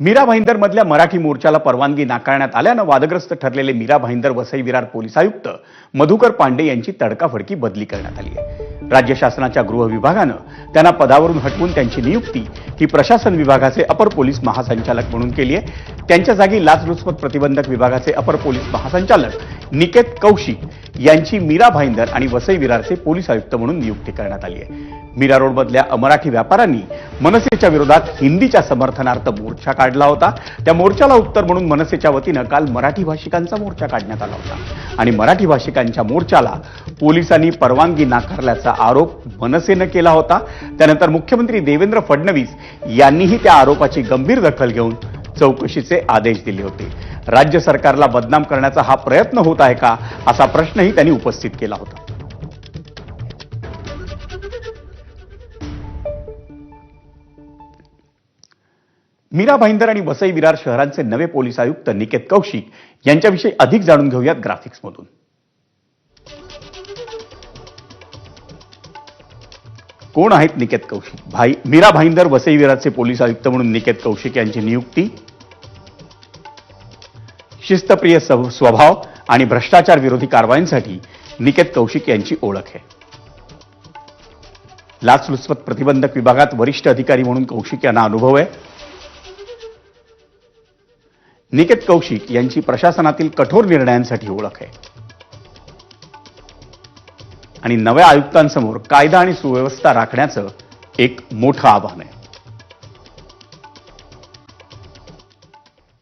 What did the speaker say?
मीरा भाईंदर मधल्या मराठी मोर्चाला परवानगी नाकारण्यात आल्यानं वादग्रस्त ठरलेले मीरा भाईंदर वसई विरार पोलीस आयुक्त मधुकर पांडे यांची तडकाफडकी बदली करण्यात आली आहे. राज्य शासनाच्या गृह विभागानं त्यांना पदावरून हटवून त्यांची नियुक्ती ही प्रशासन विभागाचे अपर पोलीस महासंचालक म्हणून केली आहे. त्यांच्या जागी लाचलुचपत प्रतिबंधक विभागाचे अपर पोलीस महासंचालक निकेत कौशिक यांची मीरा भाईंदर आणि वसई विरारचे पोलीस आयुक्त म्हणून नियुक्ती करण्यात आली आहे. मीरा रोडमधल्या अमराठी व्यापाऱ्यांनी मनसेच्या विरोधात हिंदीच्या समर्थनार्थ मोर्चा काढला होता. त्या मोर्चाला उत्तर म्हणून मनसेच्या वतीनं काल मराठी भाषिकांचा मोर्चा काढण्यात आला होता. आणि मराठी भाषिकांच्या मोर्चाला पोलिसांनी परवानगी नाकारल्याचा आरोप मनसेनं केला होता. त्यानंतर मुख्यमंत्री देवेंद्र फडणवीस यांनीही त्या आरोपाची गंभीर दखल घेऊन चौकशीचे आदेश दिले होते. राज्य सरकारला बदनाम करण्याचा हा प्रयत्न होत आहे का? असा प्रश्नही त्यांनी उपस्थित केला होता. मीरा भाईंदर आणि वसई विरार शहरांचे नवे पोलीस आयुक्त निकेत कौशिक यांच्याविषयी अधिक जाणून घेऊयात ग्राफिक्समधून कोण आहेत निकेत कौशिक? भाई मीरा भाईंदर वसई विरारचे पोलीस आयुक्त म्हणून निकेत कौशिक यांची नियुक्ती. शिस्तप्रिय स्वभाव आणि भ्रष्टाचार विरोधी कारवाईंसाठी निकेत कौशिक यांची ओळख आहे. लाचलुचपत प्रतिबंधक विभागात वरिष्ठ अधिकारी म्हणून कौशिक यांना अनुभव आहे. निकेत कौशिक यांची प्रशासनातील कठोर निर्णयांसाठी ओळख आहे. आणि नव्या आयुक्तांसमोर कायदा आणि सुव्यवस्था राखण्याचं एक मोठं आव्हान आहे.